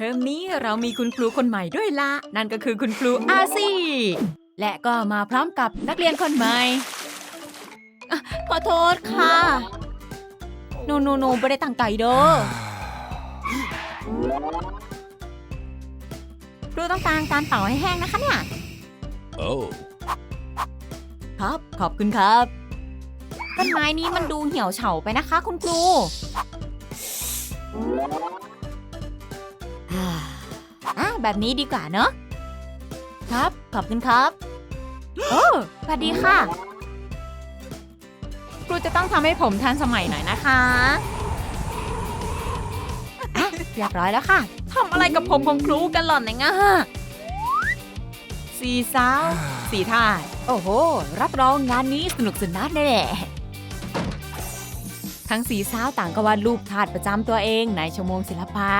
ทอมนี้เรามีคุณครูคนใหม่ด้วยละ นั่นก็คือคุณครูอาซี่และก็มาพร้อมกับนักเรียนคนใหม่อะขอโทษค่ะหนูหนูหนูไม่ได้ตั้งใจเด้อครูต้องการการเป่าให้แห้งนะคะเนี่ย Oh. ครับ ขอบคุณครับต้นไม้นี้มันดูเหี่ยวเฉาไปนะคะ คุณครูอ่าอะ แบบนี้ดีกว่าเนอะครับ ขอบคุณครับ โอ้สวัสดีค่ะ ครูจะต้องทำให้ผมทันสมัยหน่อยนะคะอะเรียบร้อยแล้วค่ะทำอะไรกับผมของครูกันหล่อนเนี่ยงะสีสาวสีท่าสโอ้โห รับรองงานนี้สนุกสนานแน่ๆทั้งสีสาวต่างก็วาดรูปถาดประจำตัวเองในชั่วโมงศิลปะ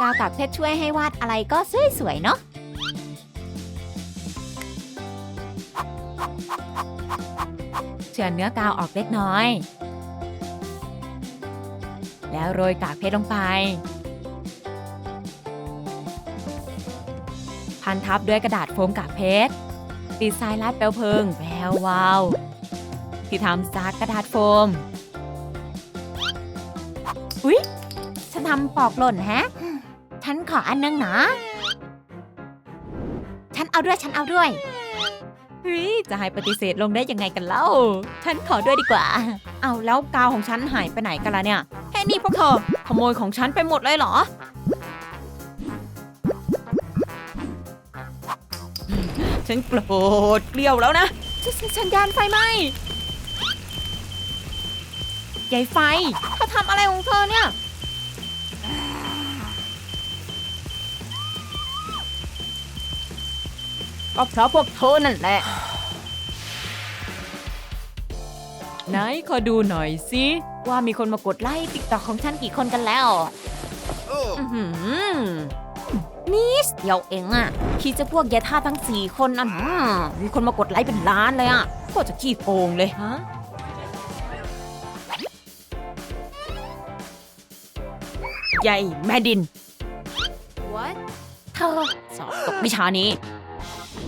กาวกับเพชรช่วยให้วาดอะไรก็สวยๆเนาะเฉือนเนื้อกาวออกเล็กน้อย แล้วโรยกากเพชรลงไป พันทับด้วยกระดาษโฟมกากเพชรติดทรายลัดเปลวเพลิงแวววาวที่ทำจากกระดาษโฟม อุ๊ย ฉันทำปอกหล่นแฮะ ขออันนึงนะ ฉันเอาด้วยฉันเอาด้วยเฮ้ยจะให้ปฏิเสธลงได้ยังไงกันเล่า ฉันขอด้วยดีกว่า เอาแล้วกาวของฉันหายไปไหนกันล่ะเนี่ยแค่นี้พวกเธอขโมยของฉันไปหมดเลยเหรอ ฉันโกรธเกลียวแล้วนะฉฉสัญญาณไฟไหมใหญ่ไฟเธอทำอะไรของเธอเนี่ย ก็เพราะพวกเธอนั่นแหละ ไหนขอดูหน่อยสิว่ามีคนมากดไลค์ติ๊กต็อกของฉันกี่คนกันแล้ว Oh. อื้อหือนิสเดียวเองอะคิดจะพวกยายท่าทั้งสี่คนอะนะมีคนมากดไลค์เป็นล้านเลยอะโคตรจะขี้โกงเลยฮะใหญ่แม่ดิน What เธอสอบตกวิชานี้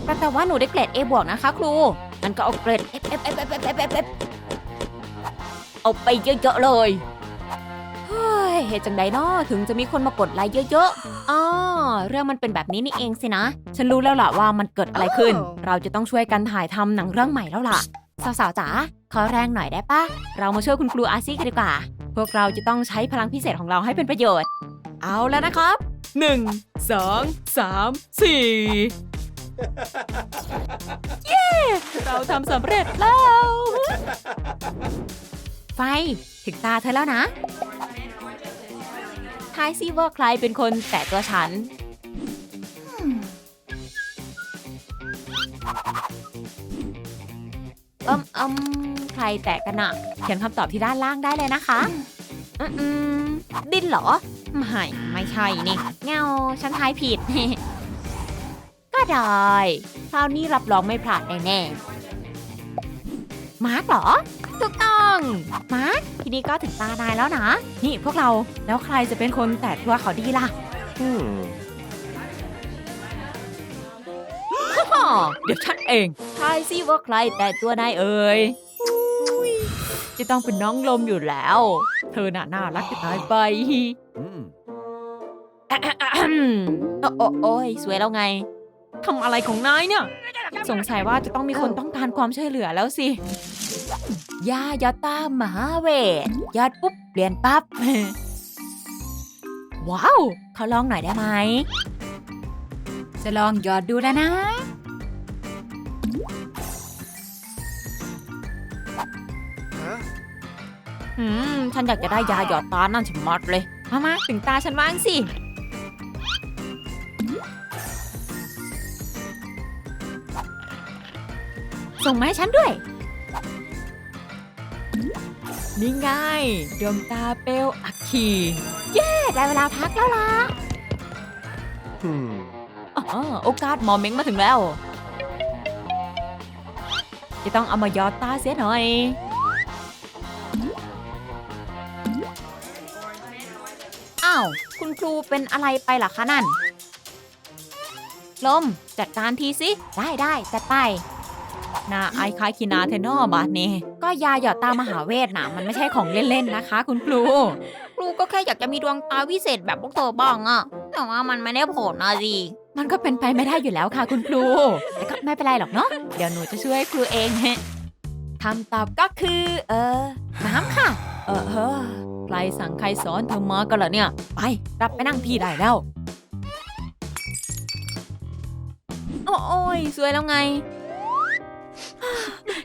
แต่แต่ว่าหนูได้เกรด A บวกนะคะ ครูงั้นก็เอาเกรด F F F F F F F F เอาไปเยอะๆเลยเฮ้ยเหตุจังใดเนาะถึงจะมีคนมากดไลค์เยอะๆอ๋อเรื่องมันเป็นแบบนี้นี่เองสินะ ฉันรู้แล้วล่ะว่ามันเกิดอะไรขึ้น เราจะต้องช่วยกันถ่ายทำหนังเรื่องใหม่แล้วล่ะ สาวๆจ๋าขอแรงหน่อยได้ปะเรามาช่วยคุณครูอาซี่กันดีกว่า พวกเราจะต้องใช้พลังพิเศษของเราให้เป็นประโยชน์ เอาแล้วนะครับหนึ่งสองสามสี่ เย้ เราทำสำเร็จแล้ว ไฟ ถึงตาเธอแล้วนะ ทายซิว่าใครเป็นคนแตะตัวฉันอิมอิมใครแตะกันอะเขียนคำตอบที่ด้านล่างได้เลยนะคะ อืมอืมดินเหรอ ไม่ ไม่ใช่นี่ เงา ฉันทายผิด ได้ คราวนี้รับรองไม่พลาดแน่ๆมาร์กเหรอ ถูกต้อง มาร์กทีนี้ก็ถึงตานายแล้วนะ นี่พวกเรา แล้วใครจะเป็นคนแตะตัวเขาดีล่ะ Hmm. ฮ่าเดี๋ยวฉันเอง ทายซิว่าใครแต่ตัวนายเอ่ยอุ๊ยจะต้องเป็นน้องลมอยู่แล้ว เธอน่ะน่ารักจะตายไป Hmm. อะอะอะอืมโอ้โอ้โอ้ยสวยแล้วไง ทำอะไรของนายเนี่ย สงสัยว่าจะต้องมีคนต้องการความช่วยเหลือแล้วสิยายาตามหาเวทยอดปุ๊บเปลี่ยนปั๊บ ว้าวเขาลองหน่อยได้ไหม จะลองหยอดดูแล้วนะ Huh? อืม ฉันอยากจะได้ยาหยอดตานั่นชะมัดเลย มามาถึงตาฉันบ้างสิ ส่งมาให้ฉันด้วย นี่ไงดวงตาเปลวอัคคีเย้ ได้เวลาพักแล้วล่ะ Hmm. อ๋อโอกาสหมอเม้งมาถึงแล้ว จะต้องเอามาหยอดตาเสียหน่อย อ้าว คุณครูเป็นอะไรไปล่ะคะนั่น ลม จัดการทีสิ ได้ได้จัดไป น่าไอายคล้ายคินาเทนอบาทนี้ก็ยาหยอดตามหาเวทนะมันไม่ใช่ของเล่นๆนะคะ คุณครู ครูก็แค่อยากจะมีดวงตาวิเศษแบบพวกเธอบ้างอะแต่ว่ามันไม่ได้ผลนะสิมันก็เป็นไปไม่ได้อยู่แล้วค่ะคุณครู แต่ก็ไม่เป็นไรหรอกเนาะเดี๋ยวหนูจะช่วยครูเองฮะคำตอบก็คือ เออ น้ำค่ะ เออเฮ้อใครสั่งใครสอนเธอมากันเหรอเนี่ย ไปรับไปนั่งที่ได้แล้วโอ้โอ้ยสวยแล้วไง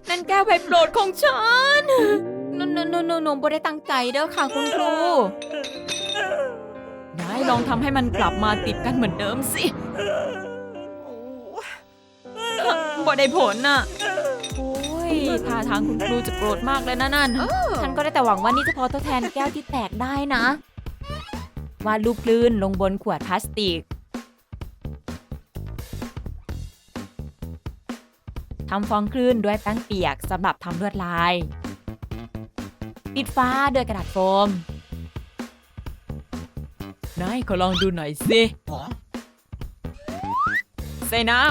นั่นแก้วใบโปรดของฉันนนนนนนบ่ได้ตั้งใจเด้อค่ะคุณครูได้ลองทำให้มันกลับมาติดกันเหมือนเดิมสิบ่ได้ผลน่ะ โอ้ยท่าทางคุณครูจะโกรธมากเลยนะนั่น ฉันก็ได้แต่หวังว่านี่จะพอทดแทนแก้วที่แตกได้นะ วาดรูปคลื่นลงบนขวดพลาสติกำฟองคลื่นด้วยแป้งเปียกสำหรับทำลวดลาย ปิดฟ้าด้วยกระดาษโฟมนายขอลองดูหน่อยสิใส่น้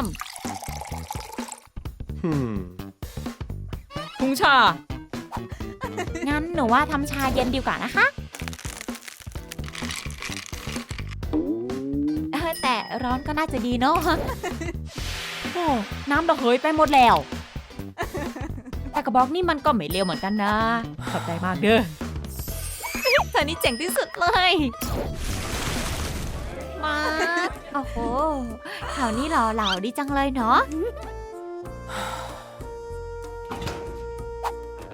Hmm. ำพุงชา งั้นหนูว่าทำชาเย็นดีกว่านะคะเออแต่ร้อนก็น่าจะดีเนาะ โอ้น้ำระเหยไปหมดแล้ว แต่กระบอกนี่มันก็ไม่เลวเหมือนกันนะ ขอบใจมากเด้อเธอนี่เจ๋งที่สุดเลย มาโอ้โหแถวนี้หล่อเหลาดีจังเลยเนาะ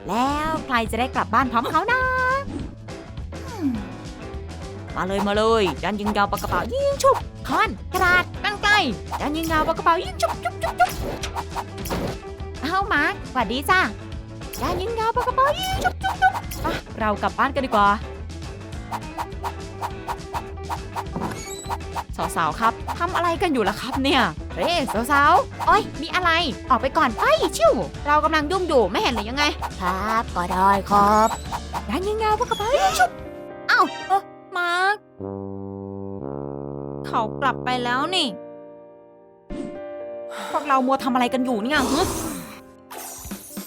แล้วใครจะได้กลับบ้านพร้อมเขานะอืมมาเลยมาเลยดันยิงยาวปากกระเป๋ายิงชุบคอนกระดาษตั้งไกล ดันยิงยาวปากกระเป๋ายิงชุบชุบชุบชุบเอามาร์คสวัสดีจ้าดันยิงยาวปากกระเป๋ายิงชุบชุบชุบไปเรากลับบ้านกันดีกว่าสาวๆครับทำอะไรกันอยู่ล่ะครับเนี่ยเฮ้สาวๆโอ้ยมีอะไร ออกไปก่อนไปชิวเรากำลังยุ่งอยู่ไม่เห็นหรือยังไง ครับก็ได้ครับดันยิงยาวปากกระเป๋ายิงชุบเอ้าเออมาร์คเขากลับไปแล้วนี่ พวกเรามัวทำอะไรกันอยู่เนี่ยฮะ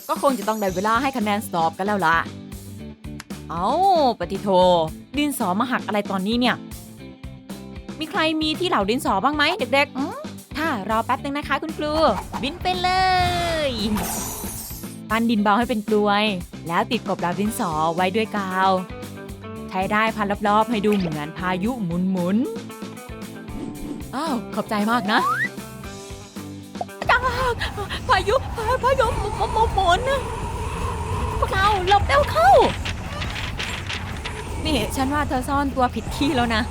ก็คงจะต้องได้เวลาให้คะแนนสอบกันแล้วล่ะ เอาปฏิโท ดินสอมาหักอะไรตอนนี้เนี่ย มีใครมีที่เหล่าดินสอบ้างไหมเด็กๆอืมค่ะรอแป๊บนึงนะคะ คุณครู บินไปเลยปั้นดินเบาให้เป็นกลวย แล้วติดกบดาวดินสอไว้ด้วยกาว ใช้ได้พันรอบๆ ให้ดูเหมือนพายุหมุนๆ อ้าว ขอบใจมากนะายุพาพายุหมุนหมุนหมุนหมุนพวกเราหลบเร็วเข้า นี่ฉันว่าเธอซ่อนตัวผิดที่แล้วนะ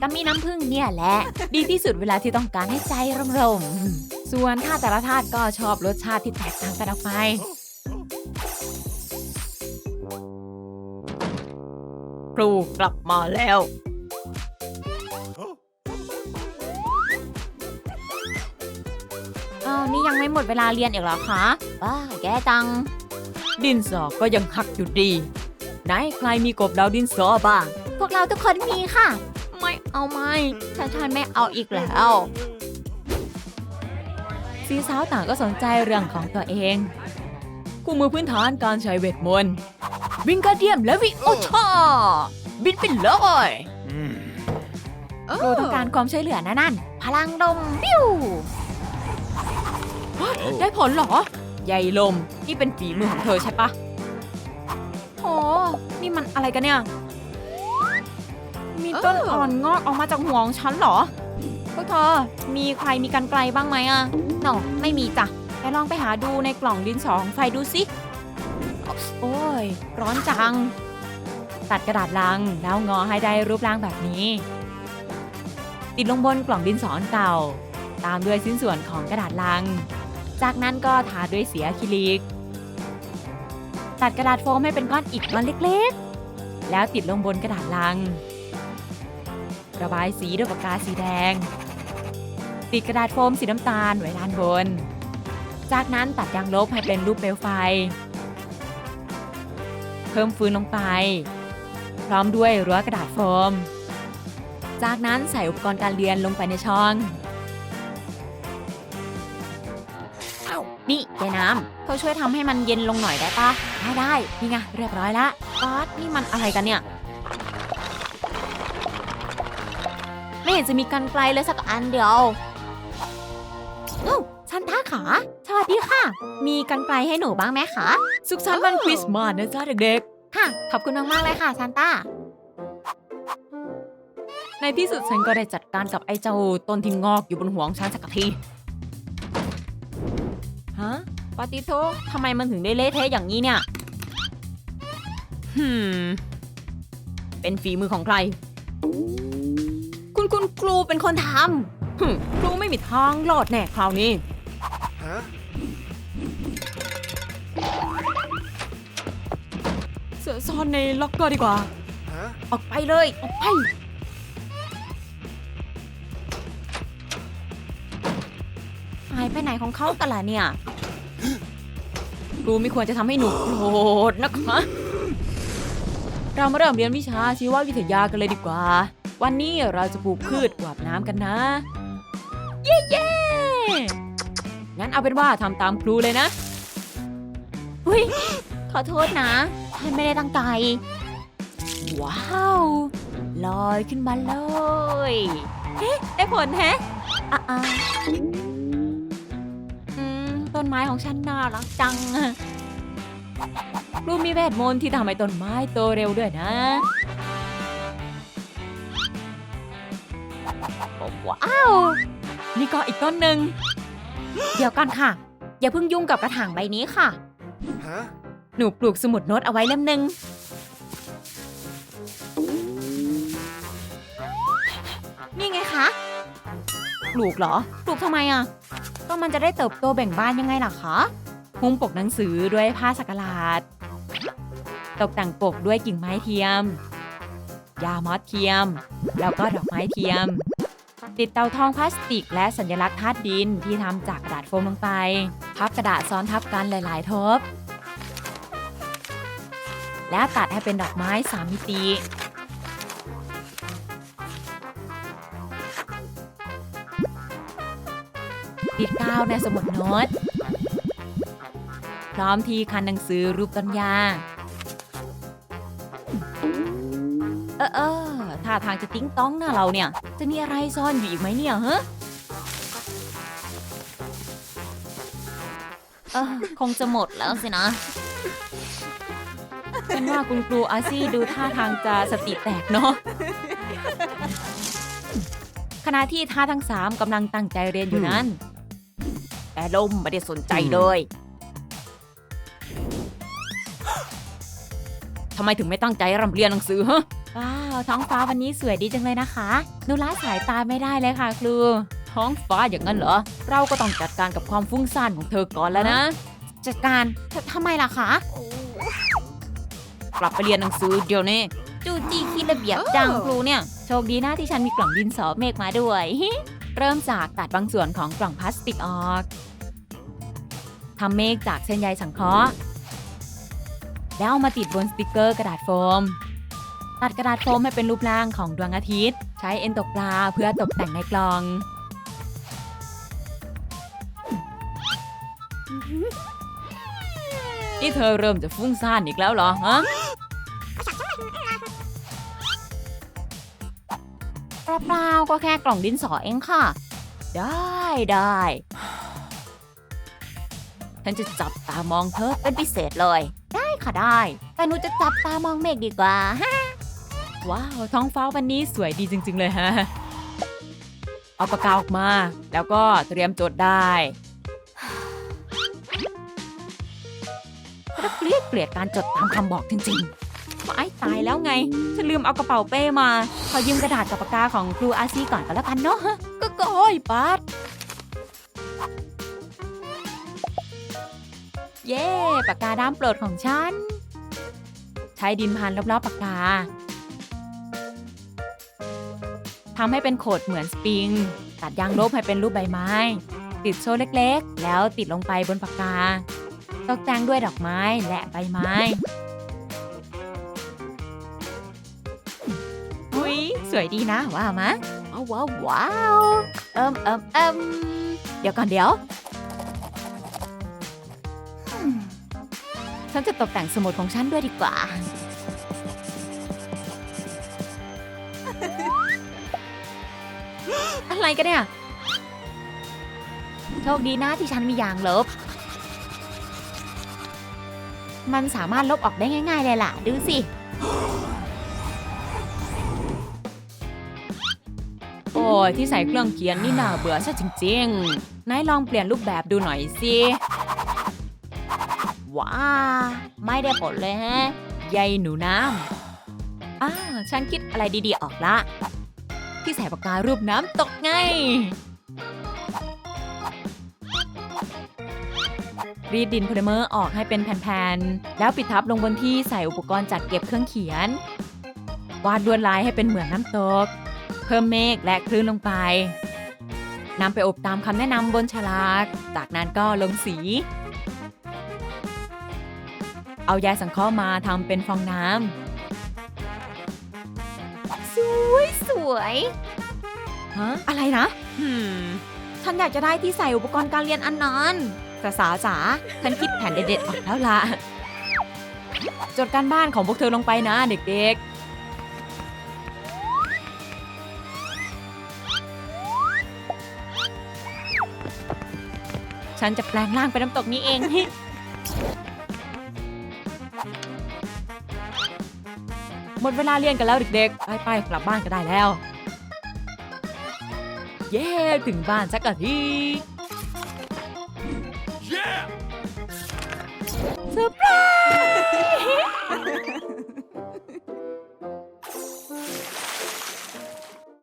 ก็มีน้ำผึ้งเนี่ยแหละ ดีที่สุดเวลาที่ต้องการให้ใจร่มรมๆส่วนท่าแต่ละท่าก็ชอบรสชาติที่แตกต่างกันออกไปครูกลับมาแล้ว นี่ยังไม่หมดเวลาเรียนอีกเหรอคะว้าแกจัง ดินสอก็ยังหักอยู่ดี ไหนใครมีกบดาวดินสอบ้าง พวกเราทุกคนมีค่ะ ไม่เอาไม่ฉันฉันไม่เอาอีกแล้วสีสาวต่างก็สนใจเรื่องของตัวเองคู่มือพื้นฐานการใช้เวทมนต์วิงการเดียมและวิโอชาบินไปเลย Hmm. ครูต้องการความช่วยเหลือนะนั่น พลังลมปิ้ว ได้ผลเหรอใหญ่ลม นี่เป็นฝีมือของเธอใช่ปะโอ้นี่มันอะไรกันเนี่ย มีต้นอ่อนงอกออกมาจากหัวของฉันเหรอ พวกเธอ มีใครมีกันไกลบ้างไหมอะหนอไม่มีจ้ะแต่ลองไปหาดูในกล่องดินสอของไฟดูสิ โอ้ย ร้อนจัง ตัดกระดาษลังแล้วงอให้ได้รูปร่างแบบนี้ ติดลงบนกล่องดินสอนเก่า ตามด้วยชิ้นส่วนของกระดาษลัง จากนั้นก็ทาด้วยสีอะคริลิก ตัดกระดาษโฟมให้เป็นก้อนอิฐก้อนเล็กๆ แล้วติดลงบนกระดาษลัง ระบายสีด้วยปากกาสีแดง ติดกระดาษโฟมสีน้ำตาลไว้ด้านบน จากนั้นตัดยางลบให้เป็นรูปเปลวไฟ เพิ่มฟืนลงไป พร้อมด้วยรั้วกระดาษโฟม จากนั้นใส่อุปกรณ์การเรียนลงไปในช่อง นี่ยายน้ำเธอช่วยทำให้มันเย็นลงหน่อยได้ปะได้ได้นี่ไงเรียบร้อยละป๊อดนี่มันอะไรกันเนี่ย ไม่เห็นจะมีกันไกลเลยสักอันเดียวเอ้าซันต้าขาสวัสดีค่ะ มีกันไกลให้หนูบ้างไหมคะสุขสันต์วันคริสต์มาสนะจ๊ะเด็กๆ ค่ะ ขอบคุณมากๆเลยค่ะซันต้าในที่สุดฉันก็ได้จัดการกับไอ้เจ้าต้นที่งอกอยู่บนหัวของฉันสักที ฮะปาติโททำไมมันถึงได้เละเทะอย่างนี้เนี่ยหืมเป็นฝีมือของใคร คุณคุณครูเป็นคนทำหึครูไม่มีทางรอดแน่คราวนี้ Huh? เสือซ่อนในล็อกเกอร์ดีกว่า Huh? ออกไปเลย ออกไป หายไปไหนของเขากันล่ะเนี่ย ครูไม่ควรจะทำให้หนูโกรธนะคะ เรามาเริ่มเรียนวิชาชีววิทยากันเลยดีกว่า วันนี้เราจะปลูกพืชกวาดน้ำกันนะ เย้เย้งั้นเอาเป็นว่าทำตามครูเลยนะอุ้ยขอโทษนะฉันไม่ได้ตั้งใจ ว้าว ลอยขึ้นมาเลย เฮ้ได้ผลแฮะอะอะ นไม้ของฉันน่ารักจังรูมีเวทมนต์ที่ทำให้ต้นไม้โตเร็วด้วยนะว้าว นี่ก็อีกต้นหนึ่ง เดี๋ยวก่อนค่ะ อย่าเพิ่งยุ่งกับกระถางใบนี้ค่ะ Huh? หนูปลูกสมุดโน้ตเอาไว้เล่มหนึ่งนี่ไงคะ ปลูกเหรอ ปลูกทำไมอะ ก็มันจะได้เติบโตแบ่งบ้านยังไงล่ะคะหุ้มปกหนังสือด้วยผ้าสักหลาด ตกแต่งปกด้วยกิ่งไม้เทียม ยามอสเทียม แล้วก็ดอกไม้เทียม ติดเตาทองพลาสติก และสัญลักษณ์ธาตุดินที่ทำจากกระดาษโฟมลงไป พับกระดาษซ้อนทับกันหลาย ๆ ทบ แล้วตัดให้เป็นดอกไม้สามมิติ ติดกาวในสมุดโน้ต พร้อมที่คันหนังสือรูปต้นยางเออเออท่าทางจะติ้งต้องนะเราเนี่ย จะมีอะไรซ่อนอยู่อีกไหมเนี่ยฮะเออคงจะหมดแล้วสินะฉันว่าคุณครูอาซี่ดูท่าทางจะสติแตกเนาะขณะที่ท่าทั้งสามกำลังตั้งใจเรียนอยู่นั้น แต่ลมไม่ได้สนใจเลยทำไมถึงไม่ตั้งใจรำเรียนหนังสือฮะว้าวท้องฟ้าวันนี้สวยดีจังเลยนะคะหนูละสายตาไม่ได้เลยค่ะครู ท้องฟ้าอย่างนั้นเหรอ เราก็ต้องจัดการกับความฟุ้งซ่านของเธอก่อนแล้วนะ จัดการททำไมล่ะคะกลับไปเรียนหนังสือเดี๋ยวนี้ จูจี้คิดระเบียบจังครูเนี่ย โชคดีนะที่ฉันมีกล่องดินสอเมฆมาด้วย เริ่มจากตัดบางส่วนของกล่องพลาสติกออกทำเมฆจากเส้นใยสังเคราะห์ แล้วเอามาติดบนสติกเกอร์กระดาษโฟม ตัดกระดาษโฟมให้เป็นรูปร่างของดวงอาทิตย์ ใช้เอ็นตกปลาเพื่อตกแต่งในกล่อง นี่เธอเริ่มจะฟุ้งซ่านอีกแล้วเหรอฮะ เปล่าๆก็แค่กล่องดินสอเองค่ะ ได้ได้ฉันจะจับตามองเธอเป็นพิเศษเลย ได้ค่ะได้ แต่หนูจะจับตามองเมฆดีกว่าฮะว้าว ท้องฟ้าวันนี้สวยดีจริง ๆ เลยฮะ เอาปากกาออกมา แล้วก็เตรียมจดได้เราเกลียดเกลียดการจดตามคำบอกจริง ๆ ไม่ตายแล้วไง ฉันลืมเอากระเป๋าเป้มา ขอยืมกระดาษกับปากกาของครูอาซีก่อนก็แล้วกันเนาะก็ก็โอยปัดเย้ปากกาด้ามโปรดของฉัน ใช้ดินพันรอบๆปากกาทำให้เป็นโขดเหมือนสปริง ตัดยางลบให้เป็นรูปใบไม้ ติดโซ่เล็กๆ แล้วติดลงไปบนปากกา ตกแต่งด้วยดอกไม้และใบไม้ สวยดีนะว่ามะว้าวว้าวว้าวเอิมเอิมเอิมเดี๋ยวก่อนเดี๋ยวอืมฉันจะตกแต่งสมุดของฉันด้วยดีกว่า อะไรกันเนี่ย โชคดีนะที่ฉันมียางลบ มันสามารถลบออกได้ง่าย ๆ เลยล่ะ ดูสิ ยที่ใส่เครื่องเขียนนี่น่าเบื่อซะจริงๆ นายลองเปลี่ยนรูปแบบดูหน่อยสิว้า ไม่ได้ผลเลยฮะยายหนูน้ำอ่าฉันคิดอะไรดีๆออกละ ที่ใส่ปากการูปน้ำตกไง รีดดินโพลิเมอร์ออกให้เป็นแผ่นๆ แล้วปิดทับลงบนที่ใส่อุปกรณ์จัดเก็บเครื่องเขียน วาดลวดลายให้เป็นเหมือนน้ำตก เพิ่มเมฆและคลื่นลงไปนำไปอบตามคำแนะนำบนฉลาก จากนั้นก็ลงสี เอายาสังเคราะห์มาทำเป็นฟองน้ำ สวยสวยฮะอะไรนะหืมฉันอยากจะได้ที่ใส่อุปกรณ์การเรียนอันนั้นแต่สาวจ๋าฉันคิดแผนเด็ดๆออกแล้วล่ะ จดการบ้านของพวกเธอลงไปนะเด็กๆ ฉันจะแปลงร่างเป็นน้ำตกนี้เอง หมดเวลาเรียนกันแล้วเด็กๆ ไปๆ กลับบ้านก็ได้แล้ว เย้ ถึงบ้านสักที